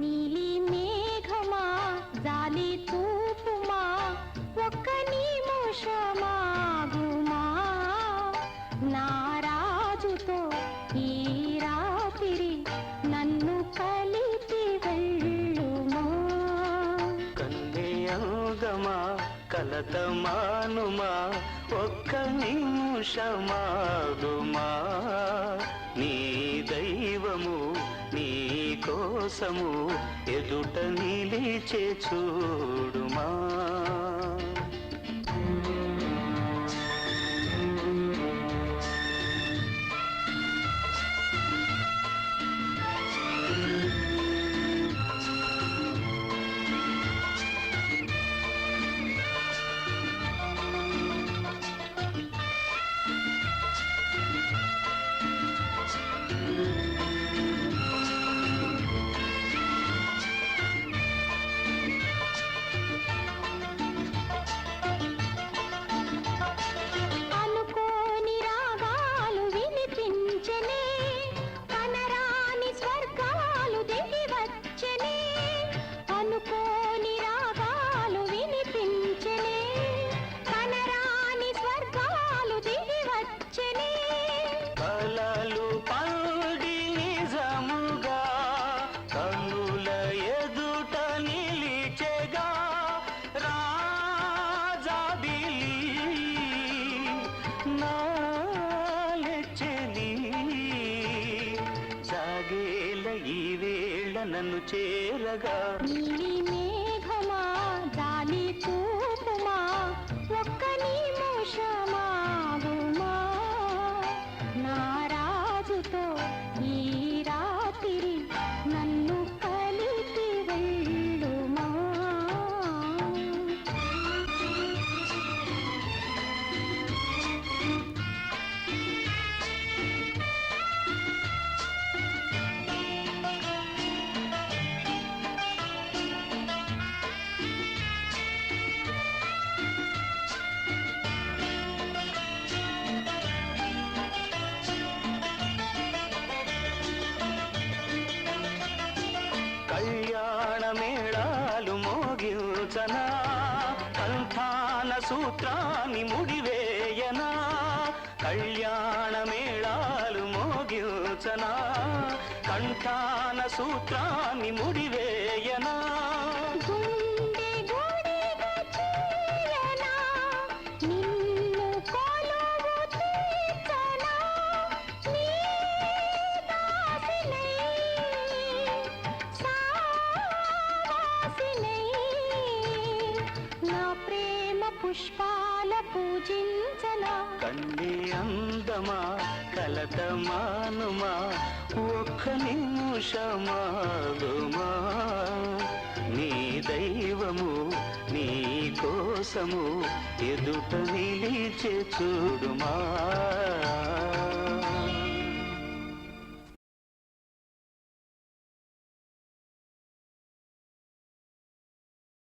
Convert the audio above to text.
నీలి మేఘమా జాలి తూపుమా ఒక్క నిమిషమాగుమా నారాజుతో ఈ రాత్రి నన్ను కలిపి వెళ్ళుమా. కన్నే అంగమా కలత మానుమా ఒక్క నిమిషమాగుమా కోసము ఎదుట నిలిచే చూడుమా. నన్ను చేరగా. నీలి మేఘమా దాని తూపుమా ఒక్క నీ మోషా మోగించనా కంఠాన సూత్రాన్ని ముడివేయనా? కళ్యాణ మేళాలు మోగించనా? కంఠాన సూత్రాన్ని ముడివేయనా? పుష్పాల పూజించనా? కన్నీ అందమా కలత మానుమా ఒక్క నిమిషమాగుమా? నీ దైవము నీ కోసము ఎదుట నిలిచే చూడుమా?